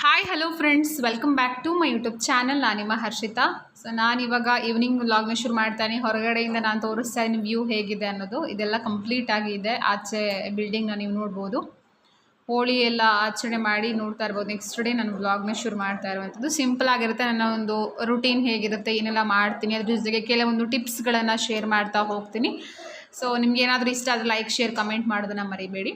Hi hello friends welcome back to my YouTube channel ನಾನು ನಿಮ್ಮ Harshita. So ನಾನು ಇವಾಗ ಈವ್ನಿಂಗ್ ವ್ಲಾಗ್ನ ಶುರು ಮಾಡ್ತಾನೆ. ಹೊರಗಡೆಯಿಂದ ನಾನು ತೋರಿಸ್ತಾ ಇದ್ದೀನಿ ವ್ಯೂ ಹೇಗಿದೆ ಅನ್ನೋದು. ಇದೆಲ್ಲ ಕಂಪ್ಲೀಟ್ ಆಗಿದೆ ಆಚೆ ಬಿಲ್ಡಿಂಗ್ನ ನೀವು ನೋಡ್ಬೋದು. ಹೋಳಿ ಎಲ್ಲ ಆಚರಣೆ ಮಾಡಿ ನೋಡ್ತಾ ಇರ್ಬೋದು. ನೆಕ್ಸ್ಟ್ ಡೇ ನಾನು ವ್ಲಾಗ್ನ ಶುರು ಮಾಡ್ತಾ ಇರುವಂಥದ್ದು. ಸಿಂಪಲ್ ಆಗಿರುತ್ತೆ. ನನ್ನ ಒಂದು ರುಟೀನ್ ಹೇಗಿರುತ್ತೆ, ಏನೆಲ್ಲ ಮಾಡ್ತೀನಿ, ಅದ್ರ ಜೊತೆಗೆ ಕೆಲವೊಂದು ಟಿಪ್ಸ್ಗಳನ್ನು ಶೇರ್ ಮಾಡ್ತಾ ಹೋಗ್ತೀನಿ. ಸೊ ನಿಮ್ಗೆ ಏನಾದರೂ ಇಷ್ಟ ಆದರೆ ಲೈಕ್ ಶೇರ್ ಕಮೆಂಟ್ ಮಾಡೋದನ್ನು ಮರಿಬೇಡಿ.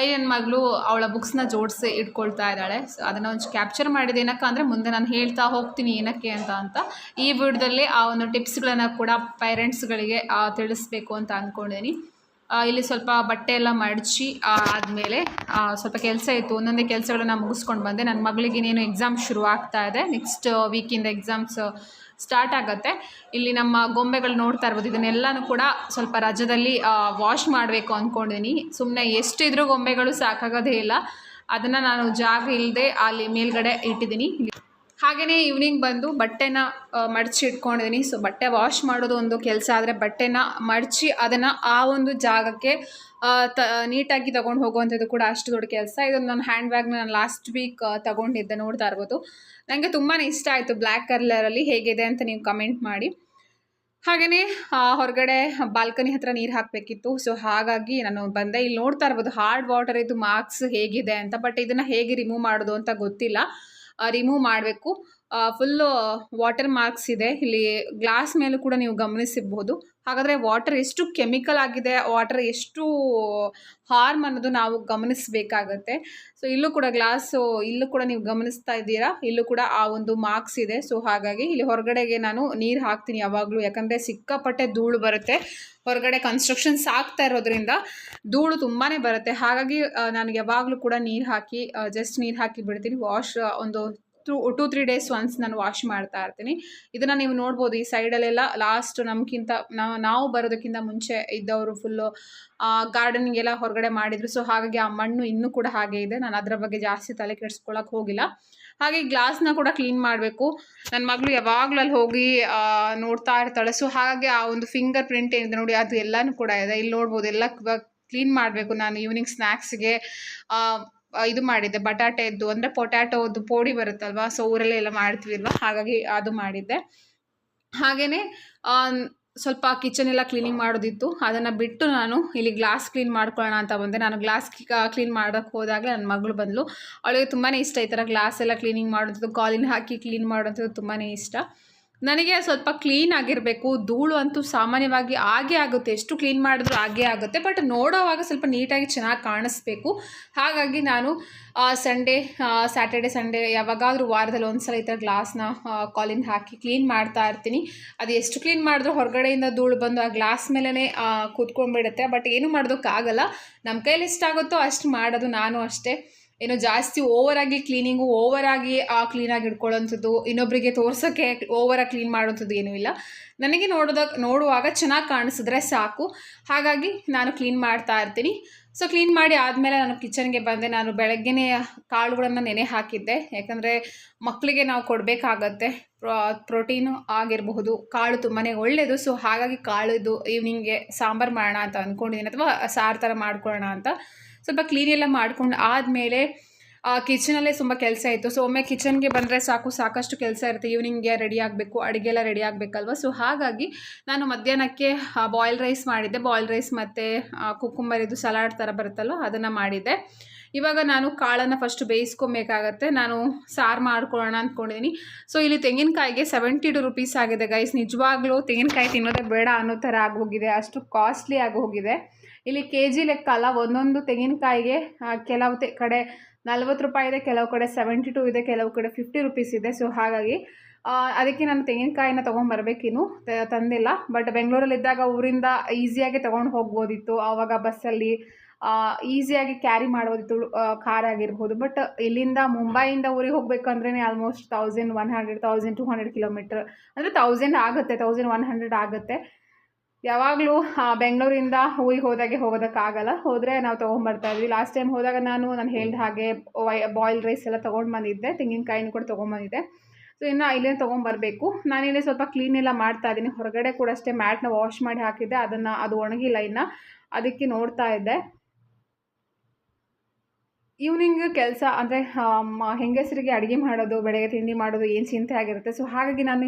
ಐ ನನ್ನ ಮಗಳು ಅವಳ ಬುಕ್ಸ್ನ ಜೋಡಿಸಿ ಇಟ್ಕೊಳ್ತಾ ಇದ್ದಾಳೆ. ಸೊ ಅದನ್ನು ಒಂದು ಕ್ಯಾಪ್ಚರ್ ಮಾಡಿದ. ಏನಕ್ಕೆ ಅಂದರೆ ಮುಂದೆ ನಾನು ಹೇಳ್ತಾ ಹೋಗ್ತೀನಿ ಏನಕ್ಕೆ ಅಂತ ಅಂತ. ಈ ವಿಡಿಯೋದಲ್ಲಿ ಆ ಒಂದು ಟಿಪ್ಸ್ಗಳನ್ನು ಕೂಡ ಪೇರೆಂಟ್ಸ್ಗಳಿಗೆ ತಿಳಿಸ್ಬೇಕು ಅಂತ ಅಂದ್ಕೊಂಡಿದ್ದೀನಿ ಇಲ್ಲಿ ಸ್ವಲ್ಪ ಬಟ್ಟೆ ಎಲ್ಲ ಮಡಚಿ ಆದಮೇಲೆ ಸ್ವಲ್ಪ ಕೆಲಸ ಇತ್ತು. ಒಂದೊಂದೇ ಕೆಲಸಗಳನ್ನ ಮುಗಿಸ್ಕೊಂಡು ಬಂದೆ. ನನ್ನ ಮಗಳಿಗೆ ಇನ್ನೇನು ಎಕ್ಸಾಮ್ ಶುರು ಆಗ್ತಾ ಇದೆ. ನೆಕ್ಸ್ಟ್ ವೀಕಿಂದ ಎಕ್ಸಾಮ್ಸ್ ಸ್ಟಾರ್ಟ್ ಆಗುತ್ತೆ. ಇಲ್ಲಿ ನಮ್ಮ ಗೊಂಬೆಗಳು ನೋಡ್ತಾ ಇರ್ಬೋದು. ಇದನ್ನೆಲ್ಲನೂ ಕೂಡ ಸ್ವಲ್ಪ ರಜದಲ್ಲಿ ವಾಶ್ ಮಾಡಬೇಕು ಅಂದ್ಕೊಂಡಿದ್ದೀನಿ ಸುಮ್ಮನೆ ಎಷ್ಟಿದ್ರೂ ಗೊಂಬೆಗಳು ಸಾಕಾಗೋದೇ ಇಲ್ಲ. ಅದನ್ನು ನಾನು ಜಾಗ ಇಲ್ಲದೆ ಅಲ್ಲಿ ಮೇಲ್ಗಡೆ ಇಟ್ಟಿದ್ದೀನಿ ಹಾಗೆಯೇ ಈವ್ನಿಂಗ್ ಬಂದು ಬಟ್ಟೆನ ಮಡಚಿ ಇಟ್ಕೊಂಡಿದ್ದೀನಿ ಸೊ ಬಟ್ಟೆ ವಾಶ್ ಮಾಡೋದು ಒಂದು ಕೆಲಸ ಆದರೆ ಬಟ್ಟೆನ ಮಡಚಿ ಅದನ್ನು ಆ ಒಂದು ಜಾಗಕ್ಕೆ ತ, ನೀಟಾಗಿ ತೊಗೊಂಡು ಹೋಗುವಂಥದ್ದು ಕೂಡ ಅಷ್ಟು ದೊಡ್ಡ ಕೆಲಸ. ಇದೊಂದು ನಾನು ಹ್ಯಾಂಡ್ ಬ್ಯಾಗ್ನ ನಾನು ಲಾಸ್ಟ್ ವೀಕ್ ತೊಗೊಂಡಿದ್ದೆ ನೋಡ್ತಾ ಇರ್ಬೋದು. ನನಗೆ ತುಂಬಾ ಇಷ್ಟ ಆಯಿತು ಬ್ಲ್ಯಾಕ್ ಕಲರಲ್ಲಿ ಹೇಗಿದೆ ಅಂತ ನೀವು ಕಮೆಂಟ್ ಮಾಡಿ. ಹಾಗೆಯೇ ಹೊರಗಡೆ ಬಾಲ್ಕನಿ ಹತ್ರ ನೀರು ಹಾಕಬೇಕಿತ್ತು. ಸೊ ಹಾಗಾಗಿ ನಾನು ಬಂದೆ. ಇಲ್ಲಿ ನೋಡ್ತಾ ಇರ್ಬೋದು ಹಾರ್ಡ್ ವಾಟರ್ ಇದು ಮಾರ್ಕ್ಸ್ ಹೇಗಿದೆ ಅಂತ ಬಟ್ ಇದನ್ನು ಹೇಗೆ ರಿಮೂವ್ ಮಾಡೋದು ಅಂತ ಗೊತ್ತಿಲ್ಲ. ರಿಮೂವ್ ಮಾಡಬೇಕು. ಫುಲ್ಲು ವಾಟರ್ ಮಾರ್ಕ್ಸ್ ಇದೆ. ಇಲ್ಲಿ ಗ್ಲಾಸ್ ಮೇಲೂ ಕೂಡ ನೀವು ಗಮನಿಸಬಹುದು. ಹಾಗಾದರೆ ವಾಟರ್ ಎಷ್ಟು ಕೆಮಿಕಲ್ ಆಗಿದೆ ವಾಟರ್ ಎಷ್ಟು ಹಾರ್ಮ್ ಅನ್ನೋದು ನಾವು ಗಮನಿಸಬೇಕಾಗತ್ತೆ. ಸೊ ಇಲ್ಲೂ ಕೂಡ ಗ್ಲಾಸು ಇಲ್ಲೂ ಕೂಡ ನೀವು ಗಮನಿಸ್ತಾ ಇದ್ದೀರಾ? ಇಲ್ಲೂ ಕೂಡ ಆ ಒಂದು ಮಾರ್ಕ್ಸ್ ಇದೆ. ಸೊ ಹಾಗಾಗಿ ಇಲ್ಲಿ ಹೊರಗಡೆಗೆ ನಾನು ನೀರು ಹಾಕ್ತೀನಿ ಯಾವಾಗಲೂ. ಯಾಕಂದರೆ ಸಿಕ್ಕಾಪಟ್ಟೆ ಧೂಳು ಬರುತ್ತೆ. ಹೊರಗಡೆ ಕನ್ಸ್ಟ್ರಕ್ಷನ್ಸ್ ಆಗ್ತಾ ಇರೋದ್ರಿಂದ ಧೂಳು ತುಂಬಾ ಬರುತ್ತೆ. ಹಾಗಾಗಿ ನಾನು ಯಾವಾಗಲೂ ಕೂಡ ನೀರು ಹಾಕಿ ಜಸ್ಟ್ ನೀರು ಹಾಕಿ ಬಿಡ್ತೀನಿ. ವಾಶ್ ಒಂದು two two three days once ನಾನು ವಾಶ್ ಮಾಡ್ತಾ ಇರ್ತೀನಿ. ಇದನ್ನು ನೀವು ನೋಡ್ಬೋದು, ಈ ಸೈಡಲ್ಲೆಲ್ಲ ಲಾಸ್ಟ್ ನಮಗಿಂತ ನಾವು ಬರೋದಕ್ಕಿಂತ ಮುಂಚೆ ಇದ್ದವರು ಫುಲ್ಲು ಗಾರ್ಡನಿಂಗ್ ಎಲ್ಲ ಹೊರಗಡೆ ಮಾಡಿದ್ರು. ಸೊ ಹಾಗಾಗಿ ಆ ಮಣ್ಣು ಇನ್ನೂ ಕೂಡ ಹಾಗೆ ಇದೆ. ನಾನು ಅದರ ಬಗ್ಗೆ ಜಾಸ್ತಿ ತಲೆ ಕೆಡಿಸ್ಕೊಳ್ಳೋಕೆ ಹೋಗಿಲ್ಲ. ಹಾಗೆ ಗ್ಲಾಸ್ನ ಕೂಡ ಕ್ಲೀನ್ ಮಾಡಬೇಕು. ನನ್ನ ಮಗಳು ಯಾವಾಗಲೂ ಅಲ್ಲಿ ಹೋಗಿ ನೋಡ್ತಾ ಇರ್ತಾಳೆ. ಸೊ ಹಾಗಾಗಿ ಆ ಒಂದು ಫಿಂಗರ್ ಪ್ರಿಂಟ್ ಏನಿದೆ ನೋಡಿ, ಅದು ಎಲ್ಲನೂ ಕೂಡ ಇದೆ. ಇಲ್ಲಿ ನೋಡ್ಬೋದು, ಎಲ್ಲ ಕ್ಲೀನ್ ಮಾಡಬೇಕು. ನಾನು ಈವ್ನಿಂಗ್ ಸ್ನ್ಯಾಕ್ಸ್ಗೆ ಇದು ಮಾಡಿದ್ದೆ ಬಟಾಟೆದ್ದು ಅಂದರೆ ಪೊಟ್ಯಾಟೋದ್ದು ಪೋಡಿ ಬರುತ್ತಲ್ವಾ ಸೊ ಊರಲ್ಲೇ ಎಲ್ಲ ಮಾಡ್ತೀವಲ್ವ, ಹಾಗಾಗಿ ಅದು ಮಾಡಿದ್ದೆ. ಹಾಗೆಯೇ ಸ್ವಲ್ಪ ಕಿಚನ್ ಎಲ್ಲ ಕ್ಲೀನಿಂಗ್ ಮಾಡೋದಿತ್ತು, ಅದನ್ನು ಬಿಟ್ಟು ನಾನು ಇಲ್ಲಿ ಗ್ಲಾಸ್ ಕ್ಲೀನ್ ಮಾಡ್ಕೊಳ್ಳೋಣ ಅಂತ ಬಂದೆ. ನಾನು ಗ್ಲಾಸ್ ಕ್ಲೀನ್ ಮಾಡೋಕ್ಕೆ ಹೋದಾಗ ನನ್ನ ಮಗಳು ಬಂದಳು ಅವಳಿಗೆ ತುಂಬಾ ಇಷ್ಟ ಈ ಥರ ಗ್ಲಾಸ್ ಎಲ್ಲ ಕ್ಲೀನಿಂಗ್ ಮಾಡೋದು ಕಾಲಿನ ಹಾಕಿ ಕ್ಲೀನ್ ಮಾಡೋಂಥದ್ದು ತುಂಬಾ ಇಷ್ಟ. ನನಗೆ ಸ್ವಲ್ಪ ಕ್ಲೀನ್ ಆಗಿರಬೇಕು, ಧೂಳು ಅಂತೂ ಸಾಮಾನ್ಯವಾಗಿ ಆಗೇ ಆಗುತ್ತೆ. ಎಷ್ಟು ಕ್ಲೀನ್ ಮಾಡಿದ್ರೂ ಆಗೇ ಆಗುತ್ತೆ. ಬಟ್ ನೋಡೋವಾಗ ಸ್ವಲ್ಪ ನೀಟಾಗಿ ಚೆನ್ನಾಗಿ ಕಾಣಿಸ್ಬೇಕು. ಹಾಗಾಗಿ ನಾನು ಸಂಡೇ ಸ್ಯಾಟರ್ಡೆ ಸಂಡೇ ಯಾವಾಗಾದರೂ ವಾರದಲ್ಲಿ ಒಂದು ಸಲ ಈ ಥರ ಗ್ಲಾಸ್ನ ಕಾಲಿನ ಹಾಕಿ ಕ್ಲೀನ್ ಮಾಡ್ತಾ ಇರ್ತೀನಿ. ಅದು ಎಷ್ಟು ಕ್ಲೀನ್ ಮಾಡಿದ್ರೂ ಹೊರಗಡೆಯಿಂದ ಧೂಳು ಬಂದು ಆ ಗ್ಲಾಸ್ ಮೇಲೇ ಕೂತ್ಕೊಂಡ್ಬಿಡುತ್ತೆ. ಬಟ್ ಏನು ಮಾಡೋದಕ್ಕಾಗಲ್ಲ. ನಮ್ಮ ಕೈಲಿ ಎಷ್ಟಾಗುತ್ತೋ ಅಷ್ಟು ಮಾಡೋದು ನಾನು ಅಷ್ಟೇ. ಏನು ಜಾಸ್ತಿ ಓವರಾಗಿ ಕ್ಲೀನಿಂಗು ಓವರಾಗಿ ಕ್ಲೀನಾಗಿ ಇಟ್ಕೊಳ್ಳೋಂಥದ್ದು ಇನ್ನೊಬ್ಬರಿಗೆ ತೋರ್ಸೋಕ್ಕೆ ಓವರಾಗಿ ಕ್ಲೀನ್ ಮಾಡೋಂಥದ್ದು ಏನೂ ಇಲ್ಲ. ನನಗೆ ನೋಡೋದಾಗ ನೋಡುವಾಗ ಚೆನ್ನಾಗಿ ಕಾಣಿಸಿದ್ರೆ ಸಾಕು. ಹಾಗಾಗಿ ನಾನು ಕ್ಲೀನ್ ಮಾಡ್ತಾ ಇರ್ತೀನಿ. ಸೊ ಕ್ಲೀನ್ ಮಾಡಿ ಆದಮೇಲೆ ನಾನು ಕಿಚನ್ಗೆ ಬಂದೆ. ನಾನು ಬೆಳಗ್ಗೆನೇ ಕಾಳುಗಳನ್ನು ನೆನೆ ಹಾಕಿದ್ದೆ. ಯಾಕಂದರೆ ಮಕ್ಕಳಿಗೆ ನಾವು ಕೊಡಬೇಕಾಗತ್ತೆ. ಪ್ರೋಟೀನು ಆಗಿರಬಹುದು. ಕಾಳು ತುಂಬಾ ಒಳ್ಳೆಯದು ಸೊ ಹಾಗಾಗಿ ಕಾಳು ಇದು ಈವ್ನಿಂಗ್ಗೆ ಸಾಂಬಾರು ಮಾಡೋಣ ಅಂತ ಅಂದ್ಕೊಂಡಿದ್ದೀನಿ ಅಥವಾ ಸಾರು ಥರ ಮಾಡ್ಕೊಳ್ಳೋಣ ಅಂತ. ಸ್ವಲ್ಪ ಕ್ಲೀನ್ ಎಲ್ಲ ಮಾಡ್ಕೊಂಡು ಆದಮೇಲೆ ಕಿಚನಲ್ಲೇ ತುಂಬ ಕೆಲಸ ಇತ್ತು. ಸೊ ಒಮ್ಮೆ ಕಿಚನ್ಗೆ ಬಂದರೆ ಸಾಕು, ಸಾಕಷ್ಟು ಕೆಲಸ ಇರುತ್ತೆ. ಈವ್ನಿಂಗ್ಗೆ ರೆಡಿ ಆಗಬೇಕು, ಅಡುಗೆ ಎಲ್ಲ ರೆಡಿ ಆಗಬೇಕಲ್ವ? ಸೊ ಹಾಗಾಗಿ ನಾನು ಮಧ್ಯಾಹ್ನಕ್ಕೆ ಬಾಯ್ಲ್ ರೈಸ್ ಮಾಡಿದ್ದೆ. ಬಾಯ್ಲ್ ರೈಸ್ ಮತ್ತು ಕುಕ್ಕುಂಬರ್ ಇದು ಸಲಾಡ್ ಥರ ಬರುತ್ತಲ್ವ, ಅದನ್ನು ಮಾಡಿದ್ದೆ. ಇವಾಗ ನಾನು ಕಾಳನ್ನು ಫಸ್ಟ್ ಬೇಯಿಸ್ಕೊಬೇಕಾಗತ್ತೆ. ನಾನು ಸಾರು ಮಾಡ್ಕೊಳ್ಳೋಣ ಅಂದ್ಕೊಂಡಿದ್ದೀನಿ ಸೊ ಇಲ್ಲಿ ತೆಂಗಿನಕಾಯಿಗೆ ಸೆವೆಂಟಿ ಟು ರುಪೀಸ್ ಆಗಿದೆ ಗೈಸ್ ನಿಜವಾಗ್ಲೂ ತೆಂಗಿನಕಾಯಿ ತಿನ್ನೋದೇ ಬೇಡ ಅನ್ನೋ ಥರ ಆಗೋಗಿದೆ. ಅಷ್ಟು ಕಾಸ್ಟ್ಲಿ ಆಗೋಗಿದೆ ಇಲ್ಲಿ ಕೆ ಜಿ ಲೆಕ್ಕ ಅಲ್ಲ, ಒಂದೊಂದು ತೆಂಗಿನಕಾಯಿಗೆ ಕೆಲವು ಕಡೆ ನಲ್ವತ್ತು ರೂಪಾಯಿ ಇದೆ, ಕೆಲವು ಕಡೆ ಸೆವೆಂಟಿ ಟು ಇದೆ, ಕೆಲವು ಕಡೆ ಫಿಫ್ಟಿ ರುಪೀಸ್ ಇದೆ. ಸೊ ಹಾಗಾಗಿ ಅದಕ್ಕೆ ನಾನು ತೆಂಗಿನಕಾಯಿನ ತೊಗೊಂಬರ್ಬೇಕಿನ್ನು ತಂದಿಲ್ಲ. ಬಟ್ ಬೆಂಗಳೂರಲ್ಲಿದ್ದಾಗ ಊರಿಂದ ಈಸಿಯಾಗಿ ತೊಗೊಂಡು ಹೋಗ್ಬೋದಿತ್ತು. ಆವಾಗ ಬಸ್ಸಲ್ಲಿ ಈಸಿಯಾಗಿ ಕ್ಯಾರಿ ಮಾಡ್ಬೋದಿತ್ತು ಕಾರ್ ಆಗಿರ್ಬೋದು. ಬಟ್ ಇಲ್ಲಿಂದ ಮುಂಬೈಯಿಂದ ಊರಿಗೆ ಹೋಗ್ಬೇಕಂದ್ರೆ almost thousand one hundred thousand two hundred kilometre ಅಂದರೆ ತೌಸಂಡ್ ಆಗುತ್ತೆ ತೌಸಂಡ್ ಒನ್ ಹಂಡ್ರೆಡ್ ಆಗುತ್ತೆ. ಯಾವಾಗಲೂ ಬೆಂಗಳೂರಿಂದ ಊರಿಗೆ ಹೋದಾಗೆ ಹೋಗೋದಕ್ಕಾಗಲ್ಲ. ಹೋದರೆ ನಾವು ತೊಗೊಂಬರ್ತಾ ಇದ್ವಿ. ಲಾಸ್ಟ್ ಟೈಮ್ ಹೋದಾಗ ನಾನು ನಾನು ಹೇಳಿದ ಹಾಗೆ ಬಾಯ್ಲ್ ರೈಸ್ ಎಲ್ಲ ತೊಗೊಂಡು ಬಂದಿದ್ದೆ ತೆಂಗಿನಕಾಯಿನೂ ಕೂಡ ತೊಗೊಂಬಂದಿದ್ದೆ ಸೊ ಇನ್ನು ಇಲ್ಲೇ ತೊಗೊಂಬರ್ಬೇಕು ನಾನಿಲ್ಲಿ ಸ್ವಲ್ಪ ಕ್ಲೀನ್ ಎಲ್ಲ ಮಾಡ್ತಾ ಇದ್ದೀನಿ. ಹೊರಗಡೆ ಕೂಡ ಅಷ್ಟೇ ಮ್ಯಾಟ್ನ ವಾಶ್ ಮಾಡಿ ಹಾಕಿದ್ದೆ. ಅದನ್ನು, ಅದು ಒಣಗಿಲ್ಲ ಇನ್ನು. ಅದಕ್ಕೆ ನೋಡ್ತಾ ಇದ್ದೆ. ಈವ್ನಿಂಗ್ ಕೆಲಸ ಅಂದರೆ ಹೆಂಗಸರಿಗೆ ಅಡುಗೆ ಮಾಡೋದು, ಬೆಳಗ್ಗೆ ತಿಂಡಿ ಮಾಡೋದು ಏನು ಚಿಂತೆ ಆಗಿರುತ್ತೆ. ಸೊ ಹಾಗಾಗಿ ನಾನು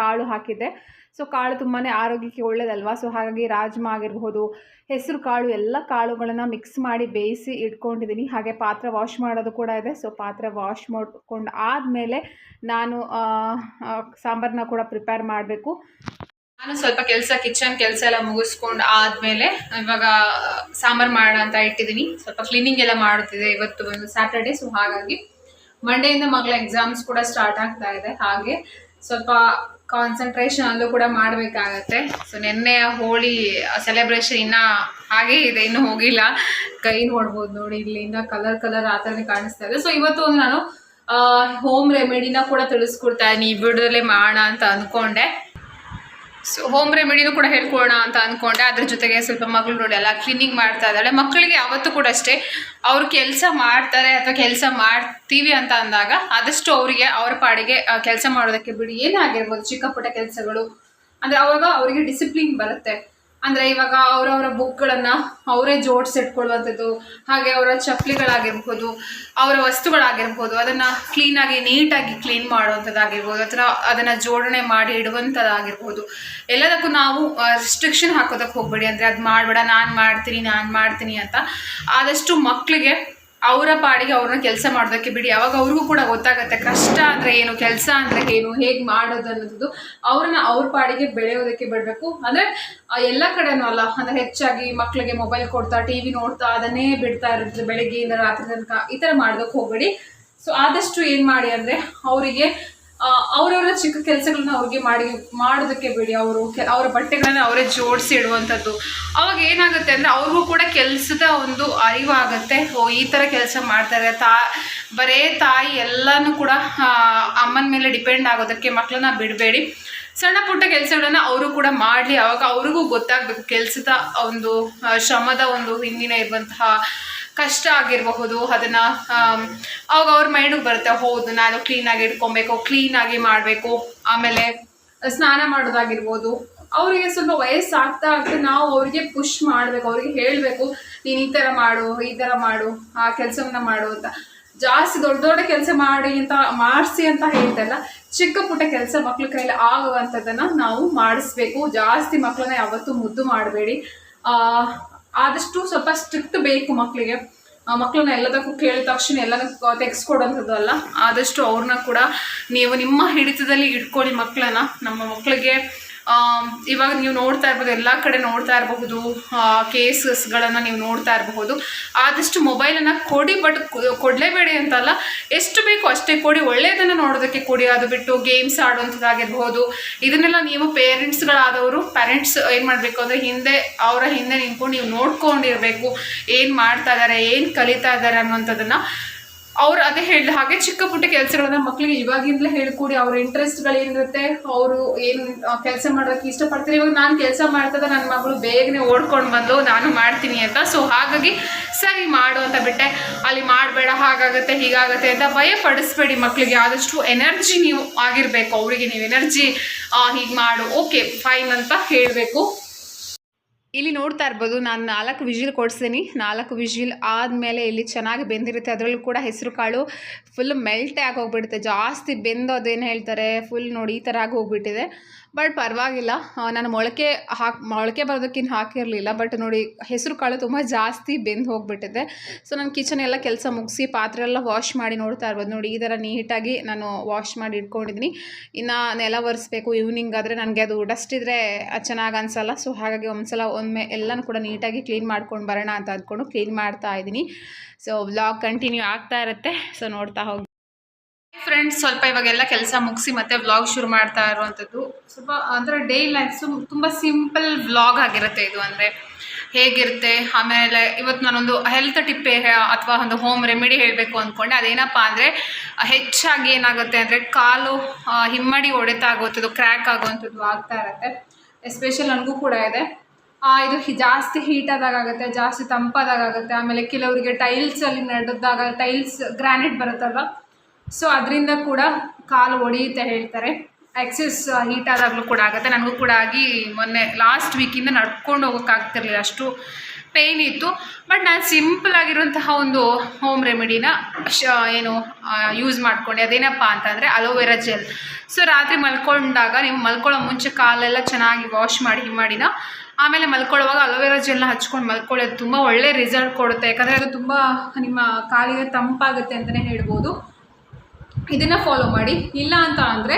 ಕಾಳು ಹಾಕಿದ್ದೆ. ಸೊ ಕಾಳು ತುಂಬಾ ಆರೋಗ್ಯಕ್ಕೆ ಒಳ್ಳೇದಲ್ವಾ? ಸೊ ಹಾಗಾಗಿ ರಾಜ್ಮಾ ಆಗಿರ್ಬೋದು, ಹೆಸರು ಕಾಳು, ಎಲ್ಲ ಕಾಳುಗಳನ್ನು ಮಿಕ್ಸ್ ಮಾಡಿ ಬೇಯಿಸಿ ಇಟ್ಕೊಂಡಿದ್ದೀನಿ ಹಾಗೆ ಪಾತ್ರೆ ವಾಶ್ ಮಾಡೋದು ಕೂಡ ಇದೆ. ಸೊ ಪಾತ್ರೆ ವಾಶ್ ಮಾಡ್ಕೊಂಡು ಆದಮೇಲೆ ನಾನು ಸಾಂಬಾರನ್ನ ಕೂಡ ಪ್ರಿಪೇರ್ ಮಾಡಬೇಕು. ನಾನು ಸ್ವಲ್ಪ ಕೆಲಸ ಕಿಚನ್ ಕೆಲಸ ಎಲ್ಲ ಮುಗಿಸ್ಕೊಂಡು ಆದಮೇಲೆ ಇವಾಗ ಸಾಂಬಾರು ಮಾಡೋಣ ಅಂತ ಇಟ್ಟಿದ್ದೀನಿ ಸ್ವಲ್ಪ ಕ್ಲೀನಿಂಗ್ ಎಲ್ಲ ಮಾಡುತ್ತಿದೆ ಇವತ್ತು ಒಂದು ಸ್ಯಾಟರ್ಡೆ ಸೊ ಹಾಗಾಗಿ ಮಂಡೆಯಿಂದ ಮಗಳ ಎಕ್ಸಾಮ್ಸ್ ಕೂಡ ಸ್ಟಾರ್ಟ್ ಆಗ್ತಾ ಇದೆ. ಹಾಗೆ ಸ್ವಲ್ಪ ಕಾನ್ಸಂಟ್ರೇಷನ್ ಅಲ್ಲೂ ಕೂಡ ಮಾಡಬೇಕಾಗತ್ತೆ. ಸೊ ನೆನ್ನೆ ಹೋಳಿ ಸೆಲೆಬ್ರೇಷನ್ ಇನ್ನ ಹಾಗೇ ಇದೆ, ಇನ್ನೂ ಹೋಗಿಲ್ಲ. ಕೈ ನೋಡ್ಬೋದು ನೋಡಿ ಇಲ್ಲಿಂದ ಕಲರ್ ಕಲರ್ ಆ ಥರನೇ ಕಾಣಿಸ್ತಾ ಇದೆ. ಸೊ ಇವತ್ತು ಒಂದು ನಾನು ಹೋಮ್ ರೆಮಿಡಿನ ಕೂಡ ತಿಳಿಸ್ಕೊಡ್ತಾ ಇದ್ದೀನಿ ಈ ವಿಡಿಯೋದಲ್ಲೇ ಮಾಡೋಣ ಅಂತ ಅಂದ್ಕೊಂಡೆ. ಸೊ ಹೋಮ್ ರೆಮಿಡಿನೂ ಕೂಡ ಹೇಳ್ಕೊಳ್ಳೋಣ ಅಂತ ಅಂದ್ಕೊಂಡೆ ಅದ್ರ ಜೊತೆಗೆ ಸ್ವಲ್ಪ ಮಗಳು ನೋಡಿ ಎಲ್ಲ ಕ್ಲೀನಿಂಗ್ ಮಾಡ್ತಾ ಇದ್ದಾಳೆ. ಮಕ್ಕಳಿಗೆ ಯಾವತ್ತೂ ಕೂಡ ಅಷ್ಟೇ, ಅವ್ರು ಕೆಲಸ ಮಾಡ್ತಾರೆ ಅಥವಾ ಕೆಲಸ ಮಾಡ್ತೀವಿ ಅಂತ ಅಂದಾಗ ಆದಷ್ಟು ಅವರಿಗೆ ಅವ್ರ ಪಾಡಿಗೆ ಕೆಲಸ ಮಾಡೋದಕ್ಕೆ ಬಿಡಿ. ಏನೇ ಆಗಿರ್ಬೋದು ಚಿಕ್ಕಪುಟ್ಟ ಕೆಲಸಗಳು. ಅಂದರೆ ಅವಾಗ ಅವರಿಗೆ ಡಿಸಿಪ್ಲಿನ್ ಬರುತ್ತೆ. ಅಂದರೆ ಇವಾಗ ಅವರವರ ಬುಕ್ಗಳನ್ನು ಅವರೇ ಜೋಡಿಸಿಟ್ಕೊಳ್ಳುವಂಥದ್ದು ಹಾಗೆ ಅವರ ಚಪ್ಪಲಿಗಳಾಗಿರ್ಬೋದು, ಅವರ ವಸ್ತುಗಳಾಗಿರ್ಬೋದು, ಅದನ್ನು ಕ್ಲೀನಾಗಿ ನೀಟಾಗಿ ಕ್ಲೀನ್ ಮಾಡುವಂಥದ್ದಾಗಿರ್ಬೋದು, ಅಥವಾ ಅದನ್ನು ಜೋಡಣೆ ಮಾಡಿ ಇಡುವಂಥದ್ದಾಗಿರ್ಬೋದು. ಎಲ್ಲದಕ್ಕೂ ನಾವು ರಿಸ್ಟ್ರಿಕ್ಷನ್ ಹಾಕೋದಕ್ಕೆ ಹೋಗ್ಬೇಡಿ. ಅಂದರೆ ಅದು ಮಾಡಬೇಡ, ನಾನು ಮಾಡ್ತೀನಿ ನಾನು ಮಾಡ್ತೀನಿ ಅಂತ ಆದಷ್ಟು ಮಕ್ಕಳಿಗೆ ಅವರ ಪಾಡಿಗೆ ಅವ್ರನ್ನ ಕೆಲಸ ಮಾಡೋದಕ್ಕೆ ಬಿಡಿ. ಅವಾಗ ಅವ್ರಿಗೂ ಕೂಡ ಗೊತ್ತಾಗುತ್ತೆ ಕಷ್ಟ ಅಂದರೆ ಏನು, ಕೆಲಸ ಅಂದರೆ ಏನು, ಹೇಗೆ ಮಾಡೋದು ಅನ್ನೋದು. ಅವ್ರನ್ನ ಅವ್ರ ಪಾಡಿಗೆ ಬೆಳೆಯೋದಕ್ಕೆ ಬಿಡಬೇಕು. ಅಂದರೆ ಎಲ್ಲ ಕಡೆನೂ ಅಲ್ಲ. ಅಂದರೆ ಹೆಚ್ಚಾಗಿ ಮಕ್ಕಳಿಗೆ ಮೊಬೈಲ್ ಕೊಡ್ತಾ ಟಿ ವಿ ನೋಡ್ತಾ, ಅದನ್ನೇ ಬಿಡ್ತಾ ಇರುತ್ತೆ ಬೆಳಗ್ಗೆಯಿಂದ ರಾತ್ರಿ ತನಕ. ಈ ಥರ ಮಾಡೋದಕ್ಕೆ ಹೋಗಬೇಡಿ. ಸೊ ಆದಷ್ಟು ಏನು ಮಾಡಿ ಅಂದರೆ, ಅವರಿಗೆ ಅವರವರ ಚಿಕ್ಕ ಕೆಲಸಗಳನ್ನ ಅವ್ರಿಗೆ ಮಾಡಿ, ಮಾಡೋದಕ್ಕೆ ಬಿಡಿ ಅವರು ಅವರ ಬಟ್ಟೆಗಳನ್ನ ಅವರೇ ಜೋಡಿಸಿ ಇಡುವಂಥದ್ದು. ಅವಾಗ ಏನಾಗುತ್ತೆ ಅಂದರೆ ಅವ್ರಿಗೂ ಕೂಡ ಕೆಲಸದ ಒಂದು ಅರಿವಾಗುತ್ತೆ. ಓ, ಈ ಥರ ಕೆಲಸ ಮಾಡ್ತಾರೆ ತಾ, ಬರೇ ತಾಯಿ ಎಲ್ಲನೂ ಕೂಡ ಅಮ್ಮನ ಮೇಲೆ ಡಿಪೆಂಡ್ ಆಗೋದಕ್ಕೆ ಮಕ್ಕಳನ್ನ ಬಿಡಬೇಡಿ. ಸಣ್ಣ ಪುಟ್ಟ ಕೆಲಸಗಳನ್ನ ಅವರು ಕೂಡ ಮಾಡಲಿ. ಅವಾಗ ಅವ್ರಿಗೂ ಗೊತ್ತಾಗಬೇಕು ಕೆಲಸದ ಒಂದು ಶ್ರಮದ ಒಂದು ಹಿಂದಿನ ಇರುವಂತಹ ಕಷ್ಟ ಆಗಿರಬಹುದು, ಅದನ್ನು ಅವಾಗ ಅವ್ರ ಮೈಂಡಿಗೆ ಬರುತ್ತೆ, ಹೌದು, ನಾನು ಕ್ಲೀನಾಗಿ ಇಟ್ಕೊಬೇಕು ಕ್ಲೀನಾಗಿ ಮಾಡಬೇಕು, ಆಮೇಲೆ ಸ್ನಾನ ಮಾಡೋದಾಗಿರ್ಬೋದು. ಅವರಿಗೆ ಸ್ವಲ್ಪ ವಯಸ್ಸಾಗ್ತಾ ಆಗ್ತಾ ನಾವು ಅವರಿಗೆ ಪುಷ್ ಮಾಡಬೇಕು, ಅವ್ರಿಗೆ ಹೇಳಬೇಕು, ನೀನು ಈ ಥರ ಮಾಡು, ಈ ಥರ ಮಾಡು, ಆ ಕೆಲಸವನ್ನ ಮಾಡು ಅಂತ. ಜಾಸ್ತಿ ದೊಡ್ಡ ದೊಡ್ಡ ಕೆಲಸ ಮಾಡಿ ಅಂತ, ಮಾಡಿಸಿ ಅಂತ ಹೇಳ್ತಲ್ಲ ಚಿಕ್ಕ ಪುಟ್ಟ ಕೆಲಸ ಮಕ್ಳ ಕೈಲಿ ಆಗುವಂಥದ್ದನ್ನು ನಾವು ಮಾಡಿಸ್ಬೇಕು. ಜಾಸ್ತಿ ಮಕ್ಕಳನ್ನ ಯಾವತ್ತೂ ಮುದ್ದು ಮಾಡಬೇಡಿ. ಆದಷ್ಟು ಸ್ವಲ್ಪ ಸ್ಟ್ರಿಕ್ಟ್ ಬೇಕು ಮಕ್ಕಳಿಗೆ ಮಕ್ಕಳನ್ನ ಎಲ್ಲದಕ್ಕೂ ಕೇಳಿದ ತಕ್ಷಣ ಎಲ್ಲದಕ್ಕೂ ತೆಗೆಸ್ಕೊಡೋಂಥದ್ದು ಅಲ್ಲ. ಆದಷ್ಟು ಅವ್ರನ್ನ ಕೂಡ ನೀವು ನಿಮ್ಮ ಹಿಡಿತದಲ್ಲಿ ಇಟ್ಕೊಳ್ಳಿ ಮಕ್ಕಳನ್ನ ನಮ್ಮ ಮಕ್ಕಳಿಗೆ ಇವಾಗ ನೀವು ನೋಡ್ತಾ ಇರ್ಬೋದು, ಎಲ್ಲ ಕಡೆ ನೋಡ್ತಾ ಇರಬಹುದು ಕೇಸಸ್ಗಳನ್ನು ನೀವು ನೋಡ್ತಾ ಇರಬಹುದು. ಆದಷ್ಟು ಮೊಬೈಲನ್ನು ಕೊಡಿ ಬಟ್ ಕೊಡಲೇಬೇಡಿ ಅಂತಲ್ಲ. ಎಷ್ಟು ಬೇಕು ಅಷ್ಟೇ ಕೊಡಿ ಒಳ್ಳೆಯದನ್ನು ನೋಡೋದಕ್ಕೆ ಕೊಡಿ. ಅದು ಬಿಟ್ಟು ಗೇಮ್ಸ್ ಆಡುವಂಥದ್ದಾಗಿರ್ಬೋದು ಇದನ್ನೆಲ್ಲ ನೀವು ಪೇರೆಂಟ್ಸ್ಗಳಾದವರು ಪೇರೆಂಟ್ಸ್ ಏನು ಮಾಡಬೇಕು ಅಂದರೆ ಹಿಂದೆ, ಅವರ ಹಿಂದೆ ನಿಂತ್ಕೊಂಡು ನೀವು ನೋಡ್ಕೊಂಡಿರಬೇಕು. ಏನು ಮಾಡ್ತಾ ಇದ್ದಾರೆ ಏನು ಕಲಿತಾ ಇದ್ದಾರೆ ಅನ್ನುವಂಥದ್ದನ್ನು ಅವ್ರು ಅದೇ ಹೇಳಿದ ಹಾಗೆ ಚಿಕ್ಕ ಪುಟ್ಟ ಕೆಲಸಗಳನ್ನ ಮಕ್ಕಳಿಗೆ ಇವಾಗಿಂದಲೇ ಹೇಳ್ಕೊಡಿ, ಅವ್ರ ಇಂಟ್ರೆಸ್ಟ್ಗಳು ಏನಿರುತ್ತೆ, ಅವರು ಏನು ಕೆಲಸ ಮಾಡೋಕ್ಕೆ ಇಷ್ಟಪಡ್ತಾರೆ. ಇವಾಗ ನಾನು ಕೆಲಸ ಮಾಡ್ತದ ನನ್ನ ಮಗಳು ಬೇಗನೆ ಓಡ್ಕೊಂಡು ಬಂದು ನಾನು ಮಾಡ್ತೀನಿ ಅಂತ. ಸೊ ಹಾಗಾಗಿ ಸರಿ ಮಾಡು ಅಂತ ಬಿಟ್ಟೆ. ಅಲ್ಲಿ ಮಾಡಬೇಡ, ಹಾಗಾಗತ್ತೆ, ಹೀಗಾಗತ್ತೆ ಅಂತ ಭಯ ಪಡಿಸ್ಬೇಡಿ ಮಕ್ಕಳಿಗೆ ಆದಷ್ಟು ಎನರ್ಜಿ ನೀವು ಆಗಿರಬೇಕು. ಅವರಿಗೆ ನೀವು ಎನರ್ಜಿ ಹೀಗೆ ಮಾಡು. ಓಕೆ ಫೈನ್ ಅಂತ ಹೇಳಬೇಕು. ಇಲ್ಲಿ ನೋಡ್ತಾ ಇರ್ಬೋದು, ನಾನು ನಾಲ್ಕು ವಿಜಿಲ್ ಕೊಡ್ಸೀನಿ ನಾಲ್ಕು ವಿಜಿಲ್ ಆದಮೇಲೆ ಇಲ್ಲಿ ಚೆನ್ನಾಗಿ ಬೆಂದಿರುತ್ತೆ. ಅದರಲ್ಲೂ ಕೂಡ ಹೆಸರು ಕಾಳು ಫುಲ್ ಮೆಲ್ಟೇ ಆಗಿ ಜಾಸ್ತಿ ಬೆಂದು ಅದೇನು ಹೇಳ್ತಾರೆ? ಫುಲ್ ನೋಡಿ ಈ ಥರ ಆಗಿ ಹೋಗ್ಬಿಟ್ಟಿದೆ. ಬಟ್ ಪರವಾಗಿಲ್ಲ. ನಾನು ಮೊಳಕೆ ಹಾಕಿ, ಮೊಳಕೆ ಬರೋದಕ್ಕಿಂತ ಹಾಕಿರಲಿಲ್ಲ. ಬಟ್ ನೋಡಿ, ಹೆಸರು ಕಾಳು ತುಂಬ ಜಾಸ್ತಿ ಬೆಂದು ಹೋಗಿಬಿಟ್ಟಿದೆ. ಸೊ ನಾನು ಕಿಚನ್ ಎಲ್ಲ ಕೆಲಸ ಮುಗಿಸಿ ಪಾತ್ರೆ ಎಲ್ಲ ವಾಶ್ ಮಾಡಿ ನೋಡ್ತಾ ಇರ್ಬೋದು. ನೋಡಿ, ಈ ಥರ ನೀಟಾಗಿ ನಾನು ವಾಶ್ ಮಾಡಿ ಇಟ್ಕೊಂಡಿದ್ದೀನಿ ಇನ್ನು ನೆಲ ಒರೆಸ್ಬೇಕು. ಈವ್ನಿಂಗ್ ಆದರೆ ನನಗೆ ಅದು ಡಸ್ಟ್ ಇದ್ದರೆ ಚೆನ್ನಾಗಿ ಅನಿಸಲ್ಲ. ಸೊ ಹಾಗಾಗಿ ಒಂದ್ಸಲ ಒಮ್ಮೆ ಎಲ್ಲನೂ ಕೂಡ ನೀಟಾಗಿ ಕ್ಲೀನ್ ಮಾಡ್ಕೊಂಡು ಬರೋಣ ಅಂತ ಅಂದ್ಕೊಂಡು ಕ್ಲೀನ್ ಮಾಡ್ತಾ ಇದ್ದೀನಿ ಸೊ ವ್ಲಾಗ್ ಕಂಟಿನ್ಯೂ ಆಗ್ತಾ ಇರುತ್ತೆ. ಸೊ ನೋಡ್ತಾ ಹೋಗಿ. ಫ್ರೆಂಡ್ಸ್ ಸ್ವಲ್ಪ ಇವಾಗೆಲ್ಲ ಕೆಲಸ ಮುಗಿಸಿ ಮತ್ತೆ ವ್ಲಾಗ್ ಶುರು ಮಾಡ್ತಾ ಇರುವಂಥದ್ದು. ಸ್ವಲ್ಪ ಅಂದರೆ ಡೇ ಲೈಫ್ಸು ತುಂಬ ಸಿಂಪಲ್ ವ್ಲಾಗ್ ಆಗಿರುತ್ತೆ ಇದು ಅಂದರೆ ಹೇಗಿರುತ್ತೆ? ಆಮೇಲೆ ಇವತ್ತು ನಾನೊಂದು ಹೆಲ್ತ್ ಟಿಪ್ ಅಥವಾ ಒಂದು ಹೋಮ್ ರೆಮಿಡಿ ಹೇಳಬೇಕು ಅಂದ್ಕೊಂಡೆ ಅದೇನಪ್ಪ ಅಂದರೆ, ಹೆಚ್ಚಾಗಿ ಏನಾಗುತ್ತೆ ಅಂದರೆ ಕಾಲು ಹಿಮ್ಮಡಿ ಹೊಡೆತ ಆಗುವಂಥದ್ದು ಕ್ರ್ಯಾಕ್ ಆಗುವಂಥದ್ದು ಆಗ್ತಾ ಇರುತ್ತೆ. ಎಸ್ಪೆಷಲ್ ನನಗೂ ಕೂಡ ಇದೆ. ಇದು ಜಾಸ್ತಿ ಹೀಟ್ ಆಗುತ್ತೆ, ಜಾಸ್ತಿ ತಂಪಾದಾಗುತ್ತೆ ಆಮೇಲೆ ಕೆಲವರಿಗೆ ಟೈಲ್ಸಲ್ಲಿ ನಡೆದಾಗ ಟೈಲ್ಸ್ ಗ್ರಾನೈಟ್ ಬರುತ್ತಲ್ವ? ಸೊ ಅದರಿಂದ ಕೂಡ ಕಾಲು ಒಡೆಯುತ್ತೆ ಹೇಳ್ತಾರೆ. ಎಕ್ಸಸ್ ಹೀಟ್ ಆದಾಗಲೂ ಕೂಡ ಆಗುತ್ತೆ. ನನಗೂ ಕೂಡ ಆಗಿ ಮೊನ್ನೆ ಲಾಸ್ಟ್ ವೀಕಿಂದ ನಡ್ಕೊಂಡು ಹೋಗೋಕ್ಕಾಗ್ತಿರ್ಲಿಲ್ಲ ಅಷ್ಟು ಪೇಯ್ನ್ ಇತ್ತು. ಬಟ್ ನಾನು ಸಿಂಪಲ್ ಆಗಿರುವಂತಹ ಒಂದು ಹೋಮ್ ರೆಮಿಡಿನ ಶ, ಏನು ಯೂಸ್ ಮಾಡ್ಕೊಂಡೆ. ಅದೇನಪ್ಪ ಅಂತಂದರೆ ಅಲೋವೆರಾ ಜೆಲ್ ಸೊ ರಾತ್ರಿ ಮಲ್ಕೊಂಡಾಗ ನೀವು ಮಲ್ಕೊಳ್ಳೋ ಮುಂಚೆ ಕಾಲೆಲ್ಲ ಚೆನ್ನಾಗಿ ವಾಶ್ ಮಾಡಿ ಮಾಡಿನ ಆಮೇಲೆ ಮಲ್ಕೊಳ್ಳುವಾಗ ಅಲೋವೆರಾ ಜೆಲ್ನ ಹಚ್ಕೊಂಡು ಮಲ್ಕೊಳ್ಳೋದು ತುಂಬ ಒಳ್ಳೆ ರಿಸಲ್ಟ್ ಕೊಡುತ್ತೆ. ಯಾಕಂದರೆ ಅದು ತುಂಬ ನಿಮ್ಮ ಕಾಲಿಗೆ ತಂಪಾಗುತ್ತೆ ಅಂತಲೇ ಹೇಳ್ಬೋದು. ಇದನ್ನು ಫಾಲೋ ಮಾಡಿ. ಇಲ್ಲ ಅಂತ ಅಂದರೆ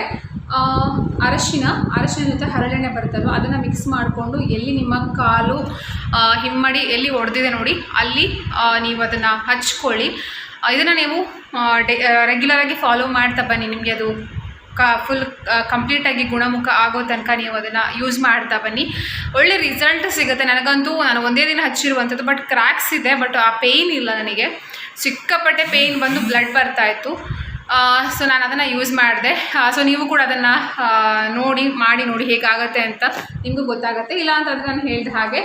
ಅರಶಿನ ಅರಶಿನ ಜೊತೆ ಹರಳೆಣ್ಣೆ ಬರುತ್ತಲ್ವ, ಅದನ್ನು ಮಿಕ್ಸ್ ಮಾಡಿಕೊಂಡು ಎಲ್ಲಿ ನಿಮ್ಮ ಕಾಲು ಹಿಮ್ಮಡಿ ಎಲ್ಲಿ ಒಡೆದಿದೆ ನೋಡಿ, ಅಲ್ಲಿ ನೀವು ಅದನ್ನು ಹಚ್ಕೊಳ್ಳಿ. ಇದನ್ನು ನೀವು ಡೆ ರೆಗ್ಯುಲರಾಗಿ ಫಾಲೋ ಮಾಡ್ತಾ ಬನ್ನಿ. ನಿಮಗೆ ಅದು ಕ ಫುಲ್ ಕಂಪ್ಲೀಟಾಗಿ ಗುಣಮುಖ ಆಗೋ ತನಕ ನೀವು ಅದನ್ನು ಯೂಸ್ ಮಾಡ್ತಾ ಬನ್ನಿ. ಒಳ್ಳೆ ರಿಸಲ್ಟ್ ಸಿಗುತ್ತೆ. ನನಗಂತೂ ನಾನು ಒಂದೇ ದಿನ ಹಚ್ಚಿರುವಂಥದ್ದು ಬಟ್ ಕ್ರ್ಯಾಕ್ಸ್ ಇದೆ ಬಟ್ ಆ ಪೇಯ್ನ್ ಇಲ್ಲ ನನಗೆ. ಸಿಕ್ಕಪಟ್ಟೆ ಪೇಯ್ನ್ ಬಂದು ಬ್ಲಡ್ ಬರ್ತಾ ಇತ್ತು. ಸೊ ನಾನು ಅದನ್ನು ಯೂಸ್ ಮಾಡಿದೆ. ಸೊ ನೀವು ಕೂಡ ಅದನ್ನು ನೋಡಿ, ಮಾಡಿ, ನೋಡಿ ಹೇಗಾಗುತ್ತೆ ಅಂತ ನಿಮಗೂ ಗೊತ್ತಾಗುತ್ತೆ. ಇಲ್ಲ ಅಂತಂದರೆ ನಾನು ಹೇಳಿದ ಹಾಗೆ.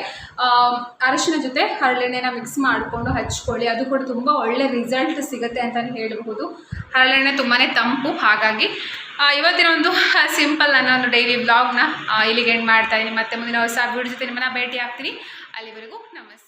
ಅರಶಿನ ಜೊತೆ ಹರಳೆಣ್ಣೆನ ಮಿಕ್ಸ್ ಮಾಡಿಕೊಂಡು ಹಚ್ಕೊಳ್ಳಿ. ಅದು ಕೂಡ ತುಂಬ ಒಳ್ಳೆ ರಿಸಲ್ಟ್ ಸಿಗುತ್ತೆ ಅಂತಲೇ ಹೇಳಬಹುದು. ಹರಳೆಣ್ಣೆ ತುಂಬಾ ತಂಪು. ಹಾಗಾಗಿ ಇವತ್ತಿನ ಒಂದು ಸಿಂಪಲ್ ನನ್ನ ಒಂದು ಡೈಲಿ ಬ್ಲಾಗ್ನ ಇಲ್ಲಿಗೆ ಎಂಡ್ ಮಾಡ್ತಾ ಮತ್ತೆ ಮುಂದಿನ ಹೊಸ ವಿಡಿಯೋ ಜೊತೆ ನಿಮ್ಮನ್ನ ಭೇಟಿ ಆಗ್ತೀನಿ ಅಲ್ಲಿವರೆಗೂ ನಮಸ್ಕಾರ